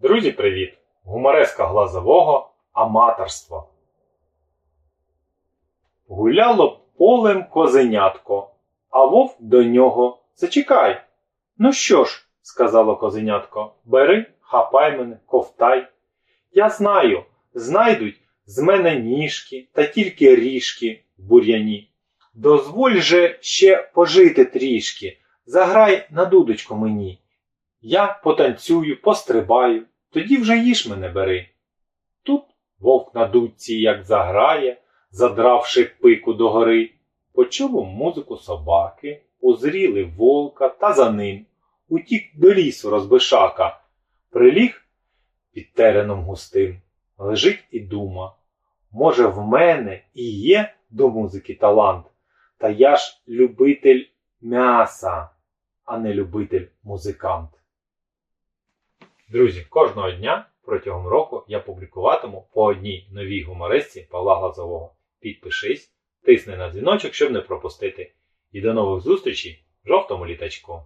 Друзі, привіт! Гумореска глазового аматорство. Гуляло полем козенятко, а вовк до нього Зачекай. Ну що ж, сказало козенятко, бери, хапай мене, ковтай. Я знаю, знайдуть з мене ніжки та тільки ріжки в бур'яні. Дозволь же ще пожити трішки, заграй на дудочку мені. Я потанцюю, пострибаю, тоді вже їж мене бери. Тут вовк на дудці як заграє, задравши пику догори, почули музику собаки, узріли волка та за ним утік до лісу розбишака, приліг під тереном густим, лежить і дума. Може, в мене і є до музики талант, та я ж любитель м'яса, а не любитель музикант. Друзі, кожного дня протягом року я публікуватиму по одній новій гумористці Павла Глазового. Підпишись, тисни на дзвіночок, щоб не пропустити. І до нових зустрічей в жовтому літачку.